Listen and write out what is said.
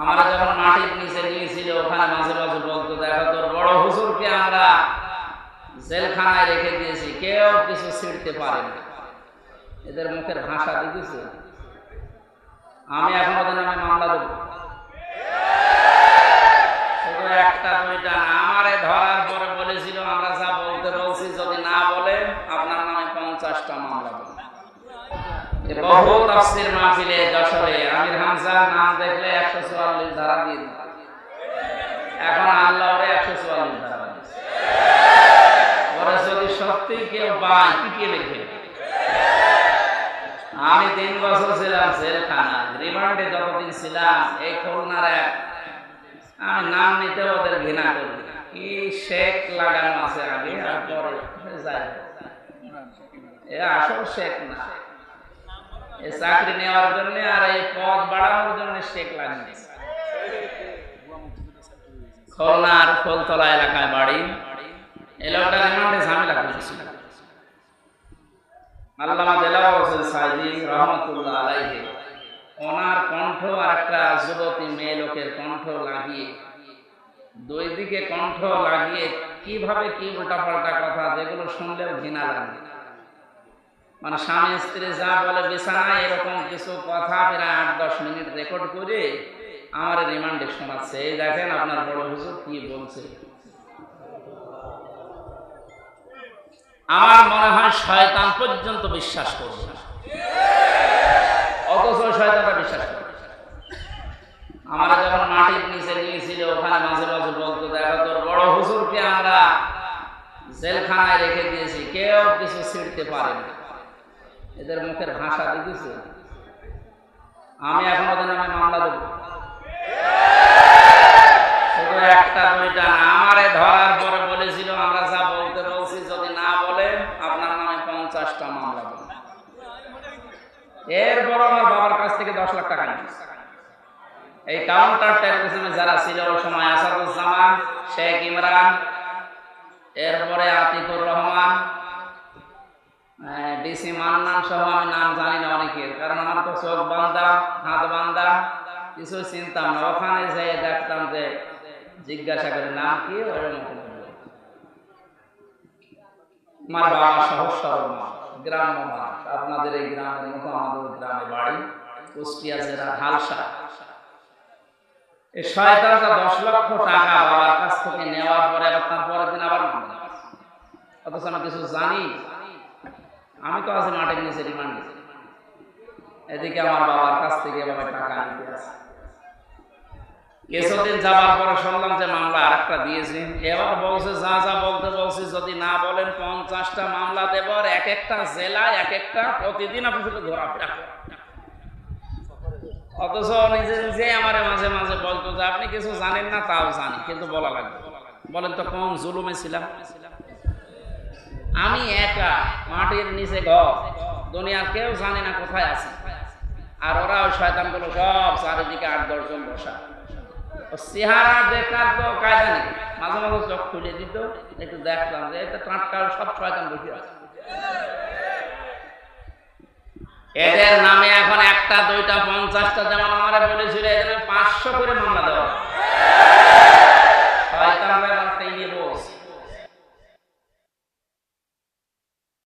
আমরা যখন মাটির নিচে নিয়েছিল ওখানে মাঝে মাঝে বলতো, দেখো তোর বড় হুজুরকে আমরা জেলখানায় রেখে দিয়েছি, কেউ কিছু ছিঁড়তে পারে না এদের মুখের ভাষা দেখেছে আমি এখন ওদের নামে মামলা দেবো শুধু একটা দুইটা না আমারে ধরার পরে বলেছিল আমরা যা বলতে বলছি যদি না বলেন আপনার নামে পঞ্চাশটা মামলা দেবো এ বহু তাফসির মাহফিলে যশোরে আমির নাম দেখলে একশো চুয়াল্লিশ ধারা দিয়ে এখন আল্লাহ ওরে একশো চুয়াল্লিশ ধারা দিয়েছে। ওরা যদি সত্যি কেউ পায় আমি তিন বছর ছিলাম জেলখানা, রিমান্ডে যতদিন ছিলাম, এই খুলনার এক। আমি নাম নিতে ওদের ঘৃণা করি। কি শেখ লাগানো আছে আগে, আর পরে হোক। এ আসল শেখ না। এই চাকরি নেওয়ার জন্য আর এই পদ বাড়ানোর জন্য শেখ লাগিয়েছে খুলনার ফুলতলা এলাকায় বাড়ি। এই লোকটা ঝামেলা করেছিল। আল্লামা দেলাওয়ার হোসেন সাইদি রহমতুল্লাহ আলাইহি। ওনার কণ্ঠ আর একটা যুবতী মেয়ে লোকের কণ্ঠ লাগিয়ে, দুই দিকে কণ্ঠ লাগিয়ে কীভাবে কি উল্টাপাল্টা কথা যেগুলো শুনলেও ঘৃণা লাগে। মানে স্বামী স্ত্রী যা বলে বিছানায় এরকম কিছু কথা প্রায় আট দশ মিনিট রেকর্ড করে আমার রিমান্ডে শোনাচ্ছে। এই দেখেন আপনার বড় হুজুর কি বলছে। আমার মনে হয় শয়তান পর্যন্ত বিশ্বাস করবে। না অথচ শয়তানটা বিশ্বাস করবে। আমরা যখন মাটির নিচে নিয়েছিল ওখানে মাঝে মাঝে বলতো, দেখো তোর বড় হুজুরকে আমরা জেলখানায় রেখে দিয়েছি, কেউ কিছু ছিঁড়তে পারে না এদের মুখের ভাষা দেখেছে আমি এখন ওদের নামে মামলা দেবো। শুধু একটা দুইটা আমারে ধরার পরে বলেছিল, আমরা যা বলতে বলছি, যদি না বলেন আপনার নামে পঞ্চাশটা মামলা দেবো। এরপর আমার বাবার কাছ থেকে দশ লাখ টাকা এই কাউন্টার যারা ছিল, ওই সময় আসাদুজ্জামান, শেখ ইমরান, এরপরে আতিকুর রহমান ডিসি মান্নান সহ আমি নাম জানি না অনেকের। কারণ আমার তো চোখ বান্ধা, হাত বান্ধা। কিছু চিন্তাম না ওখানে যে দেখতাম যে জিজ্ঞাসা করে, নাম কি? আমার বাবা সহজ আপনাদের এই গ্রামের মতো আমাদের গ্রামে বাড়ি, কুষ্টিয়া জেলা হালসা। এই দশ লক্ষ টাকা বাবার কাছ থেকে নেওয়ার পরে তার পরের দিন আবার অথচ আমি কিছু জানি আমি তো আছি মাঠের নিচে রিমান্ড এদিকে আমার বাবার কাছ থেকে এভাবে টাকা আনতে আছে। কিছুদিন যাবার পরে শুনলাম যে মামলা আরেকটা দিয়েছে। এবার বলছে, যা যা বলতে বলছে, যদি না বলেন পঞ্চাশটা মামলা দেব আর এক একটা জেলায় এক একটা প্রতিদিন আপনি শুধু ঘোরাফেরা। অথচ নিজে নিজে আমার মাঝে মাঝে বলতো যে, আপনি কিছু জানেন না, তাও জানি। কিন্তু বলা লাগবে। বলেন তো কোন জুলুমে ছিলাম? আমি একা মাটির নিচে ঘর দুনিয়ার কেউ জানে না কোথায় আছে। আর ওরা ওই শয়তানগুলো সব চারিদিকে আট দশজন বসা। চেহারা দেখার তো নেই। মাঝে মাঝে চোখ খুলে দিত, একটু যে এটা টাটকা সব শয়তান বসে আছে। এদের নামে এখন একটা, দুইটা, পঞ্চাশটা যেমন আমার বলেছিল, এদের পাঁচশো করে মামলা দেওয়া।